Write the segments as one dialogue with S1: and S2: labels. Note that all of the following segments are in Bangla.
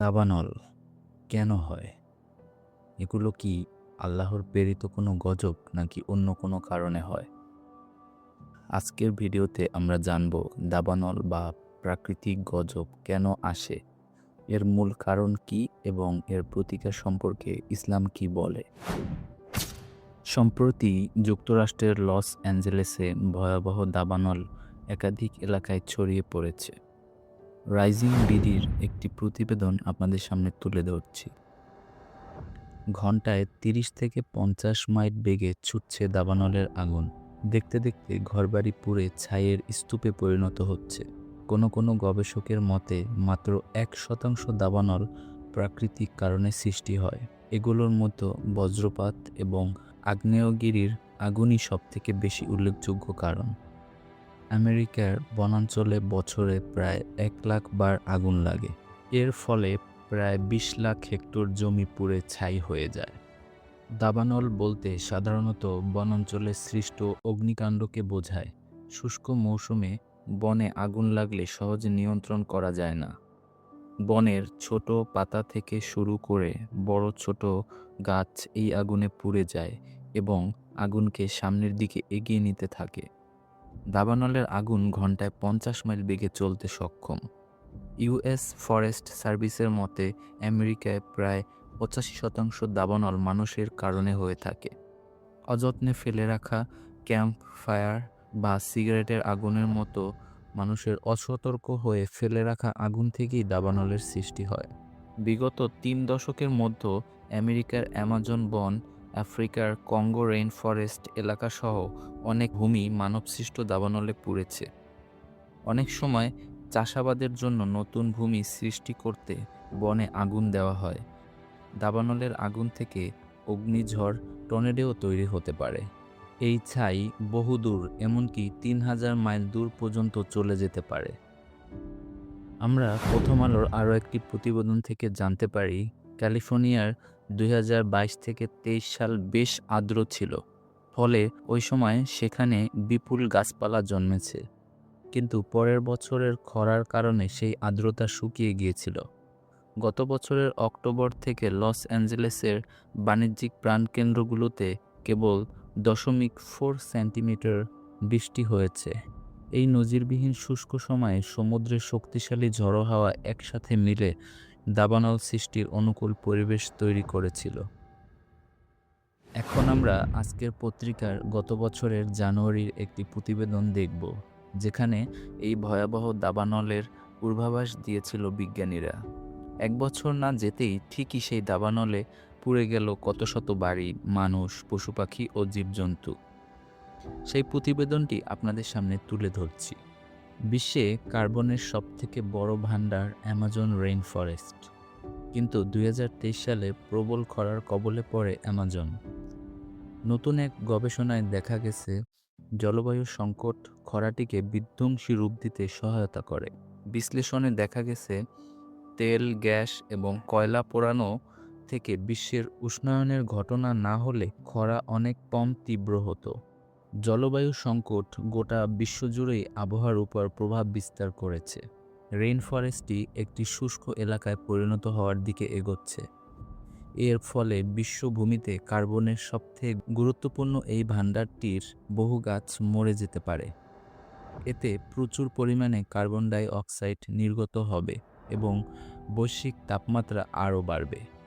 S1: দাবানল কেন হয়? এগুলো কি আল্লাহর প্রেরিত কোনো গজব নাকি অন্য কোনো কারণে হয়? আজকের ভিডিওতে আমরা জানব দাবানল বা প্রাকৃতিক গজব কেন আসে, এর মূল কারণ কি এবং এর প্রতিকার সম্পর্কে ইসলাম কি বলে? সম্প্রতি যুক্তরাষ্ট্রের লস অ্যাঞ্জেলেসে ভয়াবহ দাবানল একাধিক এলাকায় ছড়িয়ে পড়েছে। রাইজিং বিডির একটি প্রতিবেদন আপনাদের সামনে তুলে ধরছি। ঘন্টায় তিরিশ থেকে পঞ্চাশ মাইল বেগে ছুটছে দাবানলের আগুন। দেখতে দেখতে ঘরবাড়ি পুড়ে ছাইয়ের স্তূপে পরিণত হচ্ছে। কোনো কোনো গবেষকের মতে মাত্র এক শতাংশ দাবানল প্রাকৃতিক কারণে সৃষ্টি হয়। এগুলোর মতো বজ্রপাত এবং আগ্নেয়গিরির আগুনই সবথেকে বেশি উল্লেখযোগ্য কারণ। আমেরিকার বনাঞ্চলে বছরে প্রায় এক লাখ বার আগুন লাগে। এর ফলে প্রায় বিশ লাখ হেক্টর জমি পুড়ে ছাই হয়ে যায়। দাবানল বলতে সাধারণত বনাঞ্চলে সৃষ্ট অগ্নিকাণ্ডকে বোঝায়। শুষ্ক মৌসুমে বনে আগুন লাগলে সহজে নিয়ন্ত্রণ করা যায় না। বনের ছোট পাতা থেকে শুরু করে বড় ছোট গাছ এই আগুনে পুড়ে যায় এবং আগুনকে সামনের দিকে এগিয়ে নিতে থাকে। দাবানলের আগুন ঘন্টায় পঞ্চাশ মাইল বেগে চলতে সক্ষম। ইউএস ফরেস্ট সার্ভিসের মতে, আমেরিকায় প্রায় পঁচাশি শতাংশ দাবানল মানুষের কারণে হয়ে থাকে। অযত্নে ফেলে রাখা ক্যাম্প ফায়ার বা সিগারেটের আগুনের মতো মানুষের অসতর্ক হয়ে ফেলে রাখা আগুন থেকেই দাবানলের সৃষ্টি হয়। বিগত তিন দশকের মধ্যে আমেরিকার অ্যামাজন বন আফ্রিকার কঙ্গো রেইন ফরেস্ট এলাকাসহ অনেক ভূমি মানবসৃষ্ট দাবানলে পুড়েছে। অনেক সময় চাষাবাদের জন্য নতুন ভূমি সৃষ্টি করতে বনে আগুন দেওয়া হয়। দাবানলের আগুন থেকে অগ্নিঝড় টর্নেডোও তৈরি হতে পারে। এই ছাই বহুদূর, এমনকি তিন হাজার মাইল দূর পর্যন্ত চলে যেতে পারে। আমরা প্রথম আলোর আরও একটি প্রতিবেদন থেকে জানতে পারি, ক্যালিফোর্নিয়ার দুই হাজার বাইশ থেকে তেইশ সাল বেশ আর্দ্র ছিল, ফলে ওই সময় সেখানে বিপুল গাছপালা জন্মেছে। কিন্তু পরের বছরের খরার কারণে সেই আর্দ্রতা শুকিয়ে গিয়েছিল। গত বছরের অক্টোবর থেকে লস অ্যাঞ্জেলেসের বাণিজ্যিক প্রাণকেন্দ্রগুলোতে কেবল দশমিক ফোর সেন্টিমিটার বৃষ্টি হয়েছে। এই নজিরবিহীন শুষ্ক সময়ে সমুদ্রের শক্তিশালী ঝড়ো হাওয়া একসাথে মিলে দাবানল সৃষ্টির অনুকূল পরিবেশ তৈরি করেছিল। এখন আমরা আজকের পত্রিকার গত বছরের জানুয়ারির একটি প্রতিবেদন দেখব, যেখানে এই ভয়াবহ দাবানলের পূর্বাভাস দিয়েছিল বিজ্ঞানীরা। এক বছর না যেতেই ঠিকই সেই দাবানলে পুড়ে গেল কত শত বাড়ি, মানুষ পশু পাখি ও জীবজন্তু। সেই প্রতিবেদনটি আপনাদের সামনে তুলে ধরছি। বিশ্বে কার্বনের সবথেকে বড় ভাণ্ডার অ্যামাজন রেইন ফরেস্ট কিন্তু দু হাজার তেইশ সালে প্রবল খরার কবলে পড়ে অ্যামাজন। নতুন এক গবেষণায় দেখা গেছে, জলবায়ু সংকট খরাটিকে বিধ্বংসী রূপ দিতে সহায়তা করে। বিশ্লেষণে দেখা গেছে, তেল, গ্যাস এবং কয়লা পোড়ানো থেকে বিশ্বের উষ্ণায়নের ঘটনা না হলে খরা অনেক কম তীব্র হতো। জলবায়ু সংকট গোটা বিশ্বজুড়েই আবহাওয়ার উপর প্রভাব বিস্তার করেছে। রেইন ফরেস্টটি একটি শুষ্ক এলাকায় পরিণত হওয়ার দিকে এগোচ্ছে। এর ফলে বিশ্বভূমিতে কার্বনের সবথেকে গুরুত্বপূর্ণ এই ভাণ্ডারটির বহু গাছ মরে যেতে পারে। এতে প্রচুর পরিমাণে কার্বন ডাই অক্সাইড নির্গত হবে এবং বৈশ্বিক তাপমাত্রা আরও বাড়বে।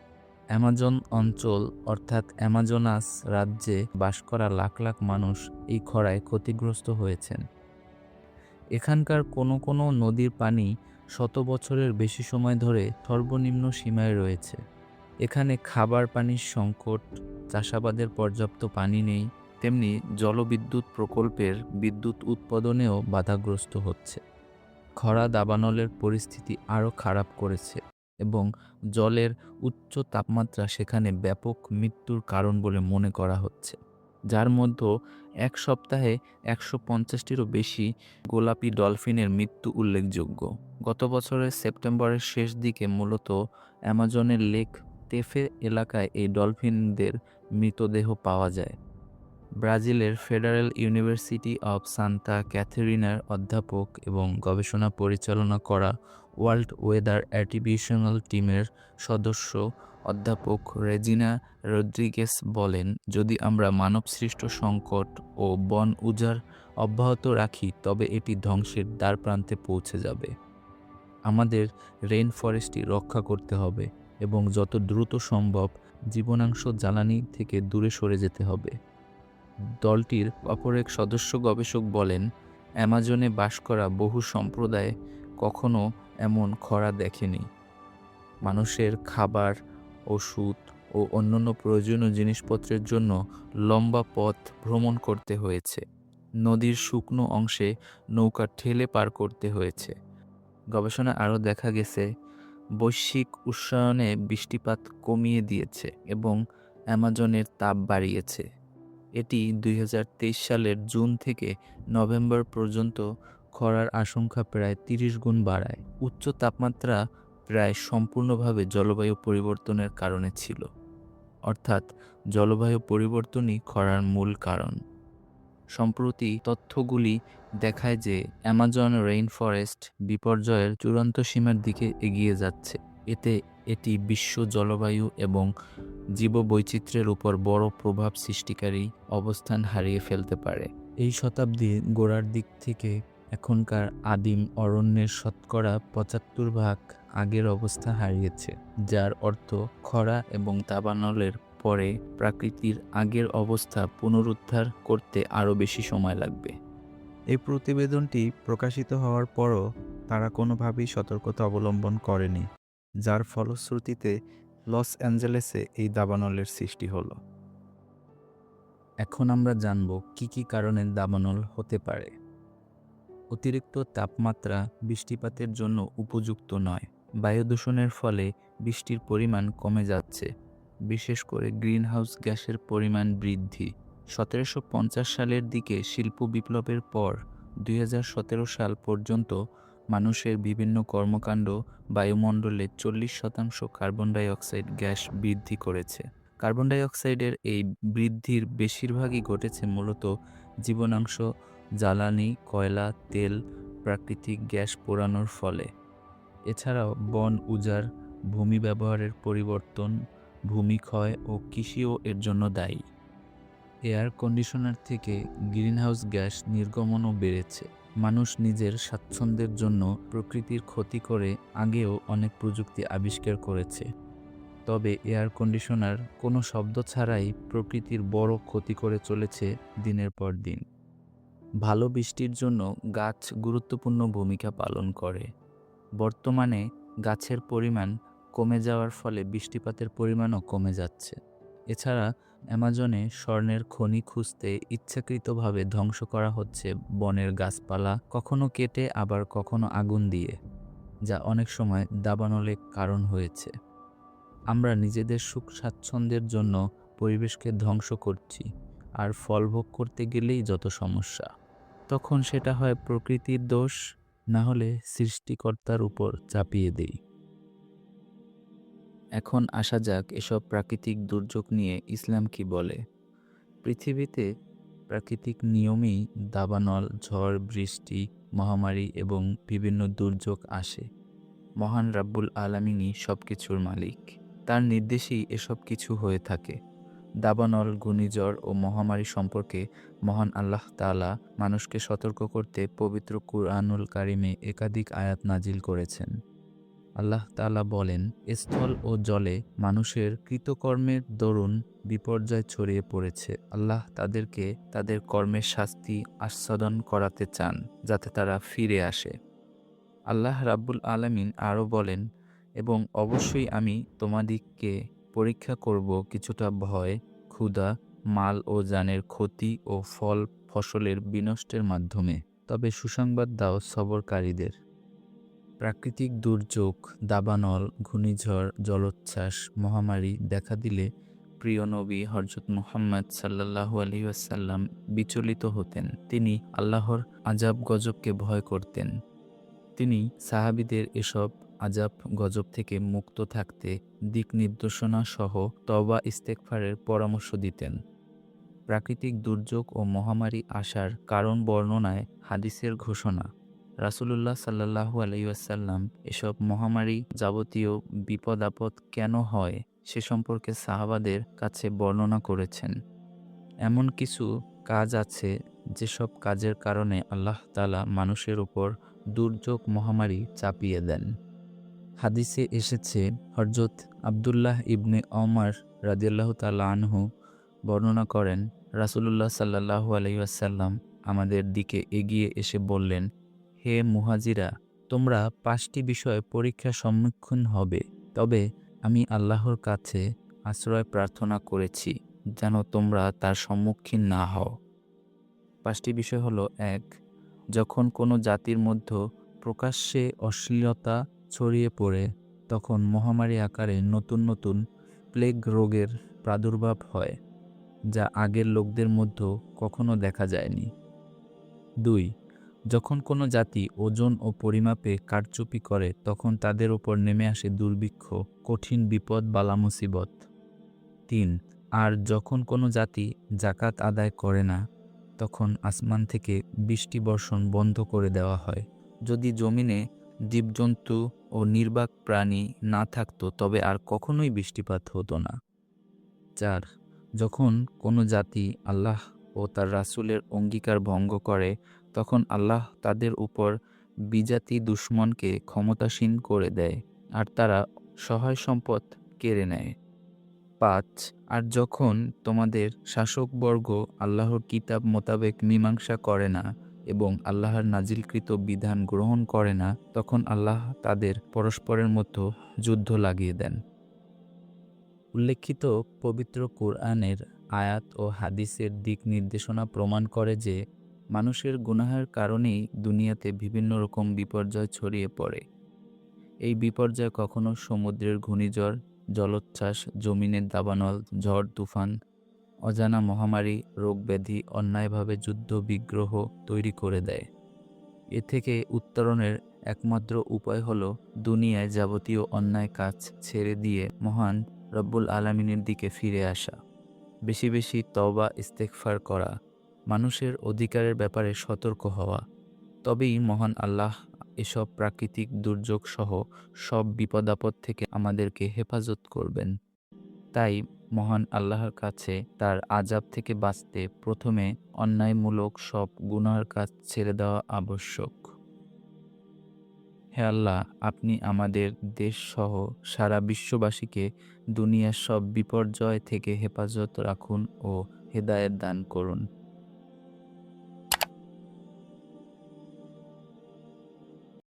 S1: অ্যামাজন অঞ্চল, অর্থাৎ অ্যামাজনাস রাজ্যে বাস করা লাখ লাখ মানুষ এই খরায় ক্ষতিগ্রস্ত হয়েছেন। এখানকার কোনো কোনো নদীর পানি শত বছরের বেশি সময় ধরে সর্বনিম্ন সীমায় রয়েছে। এখানে খাবার পানির সংকট, চাষাবাদের পর্যাপ্ত পানি নেই, তেমনি জলবিদ্যুৎ প্রকল্পের বিদ্যুৎ উৎপাদনেও বাধাগ্রস্ত হচ্ছে। খরা দাবানলের পরিস্থিতি আরও খারাপ করেছে। এবং জলের উচ্চ তাপমাত্রা সেখানে ব্যাপক মৃত্যুর কারণ বলে মনে করা হচ্ছে। যার মধ্যে এক সপ্তাহে একশো পঞ্চাশটিরও বেশি গোলাপি ডলফিনের মৃত্যু উল্লেখযোগ্য। গত বছরের সেপ্টেম্বরের শেষ দিকে মূলত অ্যামাজনের লেক তেফে এলাকায় এই ডলফিনদের মৃতদেহ পাওয়া যায়। ব্রাজিলের ফেডারেল ইউনিভার্সিটি অব সান্তা ক্যাথেরিনার অধ্যাপক এবং গবেষণা পরিচালনা করা ওয়ার্ল্ড ওয়েদার অ্যাট্রিবিউশনাল টিমের সদস্য অধ্যাপক রেজিনা রদ্রিগেস বলেন, যদি আমরা মানবসৃষ্ট সংকট ও বন উজাড় অব্যাহত রাখি, তবে এটি ধ্বংসের দ্বার প্রান্তে পৌঁছে যাবে। আমাদের রেইন ফরেস্টটি রক্ষা করতে হবে এবং যত দ্রুত সম্ভব জীবনাংশ জ্বালানি থেকে দূরে সরে যেতে হবে। দলটির অপর এক সদস্য গবেষক বলেন, অ্যামাজনে বাস করা বহু সম্প্রদায় কখনো এমন খরা দেখেনি। মানুষের খাবার, ওষুধ ও অন্যান্য প্রয়োজনীয় জিনিসপত্রের জন্য লম্বা পথ ভ্রমণ করতে হয়েছে। নদীর শুকনো অংশে নৌকা ঠেলে পার করতে হয়েছে। গবেষণা আরও দেখা গেছে, বৈশ্বিক উষ্ণায়নে বৃষ্টিপাত কমিয়ে দিয়েছে এবং অ্যামাজনের তাপ বাড়িয়েছে। এটি দুই হাজার তেইশ সালের জুন থেকে নভেম্বর পর্যন্ত খরার আশঙ্কা প্রায় তিরিশ গুণ বাড়ায়। উচ্চ তাপমাত্রা প্রায় সম্পূর্ণভাবে জলবায়ু পরিবর্তনের কারণে ছিল। অর্থাৎ জলবায়ু পরিবর্তনই খরার মূল কারণ। সম্প্রতি তথ্যগুলি দেখায় যে অ্যামাজন রেইন ফরেস্ট বিপর্যয়ের চূড়ান্ত সীমার দিকে এগিয়ে যাচ্ছে। এতে এটি বিশ্ব জলবায়ু এবং জীববৈচিত্র্যের উপর বড় প্রভাব সৃষ্টিকারী অবস্থান হারিয়ে ফেলতে পারে। এই শতাব্দী গোড়ার দিক থেকে এখনকার আদিম অরণ্যের শতকরা পঁচাত্তর ভাগ আগের অবস্থা হারিয়েছে যার অর্থ খরা এবং দাবানলের পরে প্রাকৃতির আগের অবস্থা পুনরুদ্ধার করতে আরও বেশি সময় লাগবে।
S2: এই প্রতিবেদনটি প্রকাশিত হওয়ার পরও তারা কোনোভাবেই সতর্কতা অবলম্বন করেনি যার ফলশ্রুতিতে লস অ্যাঞ্জেলেসে এই দাবানলের সৃষ্টি হলো।
S1: এখন আমরা জানব কি কি কারণে দাবানল হতে পারে। অতিরিক্ত তাপমাত্রা বৃষ্টিপাতের জন্য উপযুক্ত নয়। বায়ু দূষণের ফলে বৃষ্টির পরিমাণ কমে যাচ্ছে। বিশেষ করে গ্রিনহাউস গ্যাসের পরিমাণ বৃদ্ধি। সতেরোশো পঞ্চাশ সালের দিকে শিল্প বিপ্লবের পর দুই হাজার সতেরো সাল পর্যন্ত মানুষের বিভিন্ন কর্মকাণ্ড বায়ুমণ্ডলে চল্লিশ শতাংশ কার্বন ডাই অক্সাইড গ্যাস বৃদ্ধি করেছে। কার্বন ডাই অক্সাইডের এই বৃদ্ধির বেশিরভাগই ঘটেছে মূলত জীবনাংশ জ্বালানি, কয়লা, তেল, প্রাকৃতিক গ্যাস পোড়ানোর ফলে। এছাড়াও বন উজাড়, ভূমি ব্যবহারের পরিবর্তন ভূমিক্ষয় ও কৃষিও এর জন্য দায়ী। এয়ার কন্ডিশনার থেকে গ্রিনহাউস গ্যাস নির্গমনও বেড়েছে। মানুষ নিজের স্বাচ্ছন্দ্যের জন্য প্রকৃতির ক্ষতি করে আগেও অনেক প্রযুক্তি আবিষ্কার করেছে। তবে এয়ার কন্ডিশনার কোনো শব্দ ছাড়াই প্রকৃতির বড় ক্ষতি করে চলেছে দিনের পর দিন। ভালো বৃষ্টির জন্য গাছ গুরুত্বপূর্ণ ভূমিকা পালন করে। বর্তমানে গাছের পরিমাণ কমে যাওয়ার ফলে বৃষ্টিপাতের পরিমাণও কমে যাচ্ছে। এছাড়া অ্যামাজনে স্বর্ণের খনি খুঁজতে ইচ্ছাকৃতভাবে ধ্বংস করা হচ্ছে বনের গাছপালা, কখনো কেটে, আবার কখনো আগুন দিয়ে, যা অনেক সময় দাবানলে কারণ হয়েছে। আমরা নিজেদের সুখ স্বাচ্ছন্দ্যের জন্য পরিবেশকে ধ্বংস করছি, আর ফল ভোগ করতে গেলেই যত সমস্যা। তখন সেটা হয় প্রকৃতির দোষ, না হলে সৃষ্টিকর্তার উপর চাপিয়ে দেই। এখন আসা যাক এসব প্রাকৃতিক দুর্যোগ নিয়ে ইসলাম কি বলে। পৃথিবীতে প্রাকৃতিক নিয়মেই দাবানল, ঝড়, বৃষ্টি, মহামারী এবং বিভিন্ন দুর্যোগ আসে। মহান রাব্বুল আলামিনই সব কিছুর মালিক। তার নির্দেশেই এসব কিছু হয়ে থাকে। দাবানল, ঘূর্ণিঝড় ও মহামারী সম্পর্কে মহান আল্লাহ তাআলা মানুষকে সতর্ক করতে পবিত্র কুরআনুল কারিমে একাধিক আয়াত নাজিল করেছেন। আল্লাহ তালা বলেন, স্থল ও জলে মানুষের কৃতকর্মের দরুন বিপর্যয় ছড়িয়ে পড়েছে। আল্লাহ তাদেরকে তাদের কর্মের শাস্তি আস্বাদন করাতে চান, যাতে তারা ফিরে আসে। আল্লাহ রাব্বুল আলামিন আরও বলেন, এবং অবশ্যই আমি তোমাদিগকে পরীক্ষা করব কিছুটা ভয়, ক্ষুধা, মাল ও জানের ক্ষতি ও ফল ফসলের বিনষ্টের মাধ্যমে। তবে সুসংবাদ দাও সবরকারীদের। প্রাকৃতিক দুর্যোগ, দাবানল, ঘূর্ণিঝড়, জলোচ্ছ্বাস, মহামারী দেখা দিলে প্রিয় নবী হরজত মুহাম্মদ সাল্লাহু আলহিউসাল্লাম বিচলিত হতেন। তিনি আল্লাহর আজাব গজবকে ভয় করতেন। তিনি সাহাবিদের এসব আজাব, গজব থেকে মুক্ত থাকতে দিক নির্দেশনা সহ তবা ইস্তেকফারের পরামর্শ দিতেন। প্রাকৃতিক দুর্যোগ ও মহামারী আসার কারণ বর্ণনায় হাদিসের ঘোষণা, রাসূলুল্লাহ সাল্লাল্লাহু আলাইহি ওয়াসাল্লাম এসব মহামারী যাবতীয় বিপদ আপদ কেন হয় সে সম্পর্কে সাহাবাদের কাছে বর্ণনা করেছেন। এমন কিছু কাজ আছে যেসব কাজের কারণে আল্লাহ তাআলা মানুষের উপর দুর্যোগ, মহামারী চাপিয়ে দেন। হাদিসে এসেছে হরজত আবদুল্লাহ ইবনে অমর রাদিয়াল্লাহ তাআলা আনহু বর্ণনা করেন, রাসূলুল্লাহ সাল্লাল্লাহু আলাইহি আমাদের দিকে এগিয়ে এসে বললেন, হে মুহাজিরা, তোমরা পাঁচটি বিষয়ে পরীক্ষার সম্মুখীন হবে, তবে আমি আল্লাহর কাছে আশ্রয় প্রার্থনা করেছি, যেন তোমরা তার সম্মুখীন না হও। পাঁচটি বিষয় হলো, এক, যখন কোনো জাতির মধ্যে প্রকাশ্যে অশ্লীলতা ছড়িয়ে পড়ে, তখন মহামারী আকারে নতুন নতুন প্লেগ রোগের প্রাদুর্ভাব হয়, যা আগের লোকদের মধ্যে কখনো দেখা যায়নি। দুই, যখন কোনো জাতি ওজন ও পরিমাপে কারচুপি করে, তখন তাদের ওপর নেমে আসে দুর্ভিক্ষ, কঠিন বিপদ বালা মুসিবত তিন, আর যখন কোনো জাতি জাকাত আদায় করে না, তখন আসমান থেকে বৃষ্টি বর্ষণ বন্ধ করে দেওয়া হয়। যদি জমিনে জীবজন্তু ও নির্বাক প্রাণী না থাকতো তবে আর কখনোই বৃষ্টিপাত হতো না। চার, যখন কোনো জাতি আল্লাহ ও তার রাসূলের অঙ্গীকার ভঙ্গ করে, তখন আল্লাহ তাদের উপর বিজাতি দুশ্মনকে ক্ষমতাসীন করে দেয় আর তারা সহায় সম্পদ কেড়ে নেয়। পাঁচ, আর যখন তোমাদের শাসকবর্গ আল্লাহর কিতাব মোতাবেক মীমাংসা করে না এবং আল্লাহর নাজিলকৃত বিধান গ্রহণ করে না, তখন আল্লাহ তাদের পরস্পরের মতো যুদ্ধ লাগিয়ে দেন। উল্লেখিত পবিত্র কোরআনের আয়াত ও হাদিসের দিক নির্দেশনা প্রমাণ করে যে, মানুষের গুনাহের কারণেই দুনিয়াতে বিভিন্ন রকম বিপর্যয় ছড়িয়ে পড়ে। এই বিপর্যয় কখনো সমুদ্রের ঘূর্ণিঝড়, জলোচ্ছ্বাস, জমিনের দাবানল, ঝড়, তুফান অজানা মহামারী, রোগব্যাধি, অন্যায়ভাবে যুদ্ধ, বিগ্রহ তৈরি করে দেয়। এ থেকে উত্তরণের একমাত্র উপায় হলো দুনিয়ায় যাবতীয় অন্যায় কাজ ছেড়ে দিয়ে মহান রব্বুল আলমিনের দিকে ফিরে আসা। বেশি বেশি তবা ইস্তেকফার করা, মানুষের অধিকারের ব্যাপারে সতর্ক হওয়া। তবেই মহান আল্লাহ এসব প্রাকৃতিক দুর্যোগ সহ সব বিপদাপদ থেকে আমাদেরকে হেফাজত করবেন। তাই মহান আল্লাহর কাছে তার আজাব থেকে বাঁচতে প্রথমে অন্যায়মূলক সব গুনার কাজ ছেড়ে দেওয়া আবশ্যক। হে আল্লাহ, আপনি আমাদের দেশ সহ সারা বিশ্ববাসীকে দুনিয়ার সব বিপর্যয় থেকে হেফাজত রাখুন ও হেদায়ত দান করুন।